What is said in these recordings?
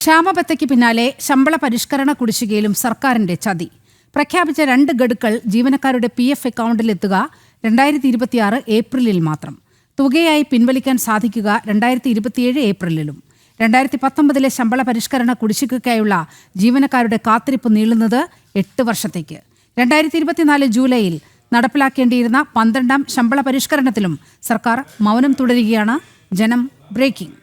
ക്ഷാമബത്തയ്ക്ക് പിന്നാലെ ശമ്പള പരിഷ്കരണ കുടിശ്ശികയിലും സർക്കാരിന്റെ ചതി. പ്രഖ്യാപിച്ച രണ്ട് ഗഡുക്കൾ ജീവനക്കാരുടെ പി എഫ് അക്കൗണ്ടിലെത്തുക രണ്ടായിരത്തി ഇരുപത്തിയാറ് ഏപ്രിലിൽ മാത്രം. തുകയായി പിൻവലിക്കാൻ സാധിക്കുക രണ്ടായിരത്തി ഇരുപത്തിയേഴ് ഏപ്രിലിലും. രണ്ടായിരത്തി പത്തൊമ്പതിലെ ശമ്പള പരിഷ്കരണ കുടിശ്ശികയ്ക്കായുള്ള ജീവനക്കാരുടെ കാത്തിരിപ്പ് നീളുന്നത് എട്ട് വർഷത്തേക്ക്. രണ്ടായിരത്തി ഇരുപത്തിനാല് ജൂലൈയിൽ നടപ്പിലാക്കേണ്ടിയിരുന്ന പന്ത്രണ്ടാം ശമ്പള പരിഷ്കരണത്തിലും സർക്കാർ മൗനം തുടരുകയാണ് ജനം ബ്രേക്കിംഗ്.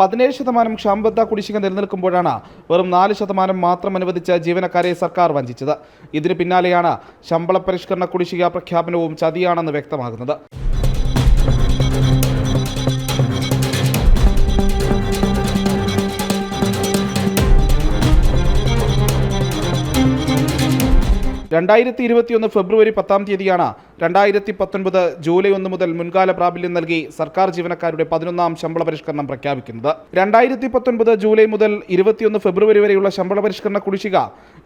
പതിനേഴ് ശതമാനം ക്ഷാമബദ്ധ കുടിശ്ശിക നിലനിൽക്കുമ്പോഴാണ് വെറും നാല് ശതമാനം മാത്രം അനുവദിച്ച ജീവനക്കാരെ സർക്കാർ വഞ്ചിച്ചത്. ഇതിന് പിന്നാലെയാണ് ശമ്പള പരിഷ്കരണ കുടിശ്ശിക പ്രഖ്യാപനവും ചതിയാണെന്ന് വ്യക്തമാകുന്നത്. രണ്ടായിരത്തി ഇരുപത്തിയൊന്ന് ഫെബ്രുവരി പത്താം തീയതിയാണ് രണ്ടായിരത്തി പത്തൊൻപത് ജൂലൈ ഒന്ന് മുതൽ മുൻകാല പ്രാബല്യം നൽകി സർക്കാർ ജീവനക്കാരുടെ പതിനൊന്നാം ശമ്പള പരിഷ്കരണം പ്രഖ്യാപിക്കുന്നത്. രണ്ടായിരത്തി പത്തൊൻപത് ജൂലൈ മുതൽ ഇരുപത്തിയൊന്ന് ഫെബ്രുവരി വരെയുള്ള ശമ്പള പരിഷ്കരണ കുടിശ്ശിക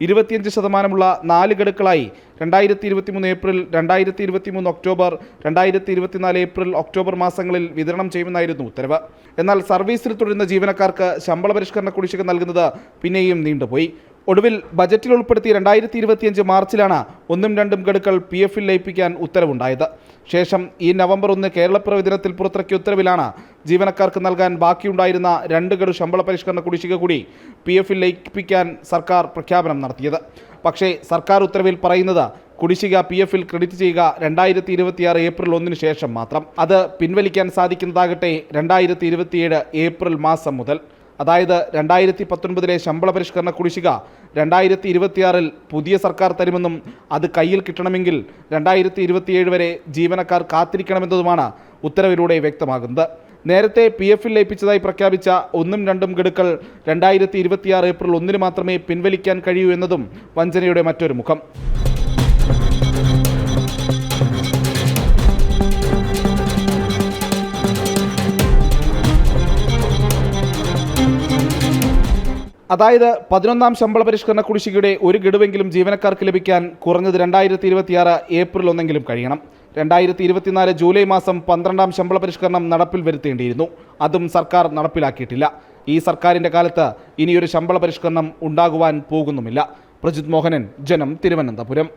ഇരുപത്തിയഞ്ച് ശതമാനമുള്ള നാല് ഗഡുക്കളായി. രണ്ടായിരത്തി ഇരുപത്തിമൂന്ന് ഏപ്രിൽ രണ്ടായിരത്തി ഇരുപത്തിമൂന്ന് ഒക്ടോബർ രണ്ടായിരത്തി ഇരുപത്തിനാല് ഏപ്രിൽ ഒക്ടോബർ മാസങ്ങളിൽ വിതരണം ചെയ്യുമെന്നായിരുന്നു ഉത്തരവ്. എന്നാൽ സർവീസിൽ തുടരുന്ന ജീവനക്കാർക്ക് ശമ്പള പരിഷ്കരണ കുടിശ്ശിക നൽകുന്നത് പിന്നെയും നീണ്ടുപോയി. ഒടുവിൽ ബജറ്റിൽ ഉൾപ്പെടുത്തി രണ്ടായിരത്തി ഇരുപത്തിയഞ്ച് മാർച്ചിലാണ് ഒന്നും രണ്ടും ഗഡുക്കൾ പി എഫിൽ ലയിപ്പിക്കാൻ ഉത്തരവുണ്ടായത്. ശേഷം ഈ നവംബർ ഒന്ന് കേരളപ്പിറവി ദിനത്തിൽ പുറത്തിറക്കിയ ഉത്തരവിലാണ് ജീവനക്കാർക്ക് നൽകാൻ ബാക്കിയുണ്ടായിരുന്ന രണ്ട് ഗഡു ശമ്പള പരിഷ്കരണ കുടിശ്ശിക കൂടി പി എഫിൽ ലയിപ്പിക്കാൻ സർക്കാർ പ്രഖ്യാപനം നടത്തിയത്. പക്ഷേ സർക്കാർ ഉത്തരവിൽ പറയുന്നത് കുടിശ്ശിക പി എഫിൽ ക്രെഡിറ്റ് ചെയ്യുക രണ്ടായിരത്തി ഇരുപത്തിയാറ് ഏപ്രിൽ ഒന്നിന് ശേഷം മാത്രം. അത് പിൻവലിക്കാൻ സാധിക്കുന്നതാകട്ടെ രണ്ടായിരത്തി ഇരുപത്തിയേഴ് ഏപ്രിൽ മാസം മുതൽ. അതായത് രണ്ടായിരത്തി പത്തൊൻപതിലെ ശമ്പള പരിഷ്കരണ കുടിശ്ശിക രണ്ടായിരത്തി ഇരുപത്തിയാറിൽ പുതിയ സർക്കാർ തരുമെന്നും അത് കയ്യിൽ കിട്ടണമെങ്കിൽ രണ്ടായിരത്തി ഇരുപത്തിയേഴ് വരെ ജീവനക്കാർ കാത്തിരിക്കണമെന്നതുമാണ് ഉത്തരവിലൂടെ വ്യക്തമാകുന്നത്. നേരത്തെ പി എഫിൽ ലയിപ്പിച്ചതായി പ്രഖ്യാപിച്ച ഒന്നും രണ്ടും ഗഡുക്കൾ രണ്ടായിരത്തി ഇരുപത്തിയാറ് ഏപ്രിൽ ഒന്നിന് മാത്രമേ പിൻവലിക്കാൻ കഴിയൂ എന്നതും വഞ്ചനയുടെ മറ്റൊരു മുഖം. അതായത് പതിനൊന്നാം ശമ്പള പരിഷ്കരണ കുടിശ്ശികയുടെ ഒരു ഗഡുവെങ്കിലും ജീവനക്കാർക്ക് ലഭിക്കാൻ കുറഞ്ഞത് രണ്ടായിരത്തി ഇരുപത്തിയാറ് ഏപ്രിൽ ഒന്നെങ്കിലും കഴിയണം. രണ്ടായിരത്തി ഇരുപത്തിനാല് ജൂലൈ മാസം പന്ത്രണ്ടാം ശമ്പള പരിഷ്കരണം നടപ്പിൽ വരുത്തേണ്ടിയിരുന്നു. അതും സർക്കാർ നടപ്പിലാക്കിയിട്ടില്ല. ഈ സർക്കാരിന്റെ കാലത്ത് ഇനിയൊരു ശമ്പള പരിഷ്കരണം ഉണ്ടാകുവാൻ പോകുന്നുമില്ല. പ്രജിത് മോഹനൻ ജനം തിരുവനന്തപുരം.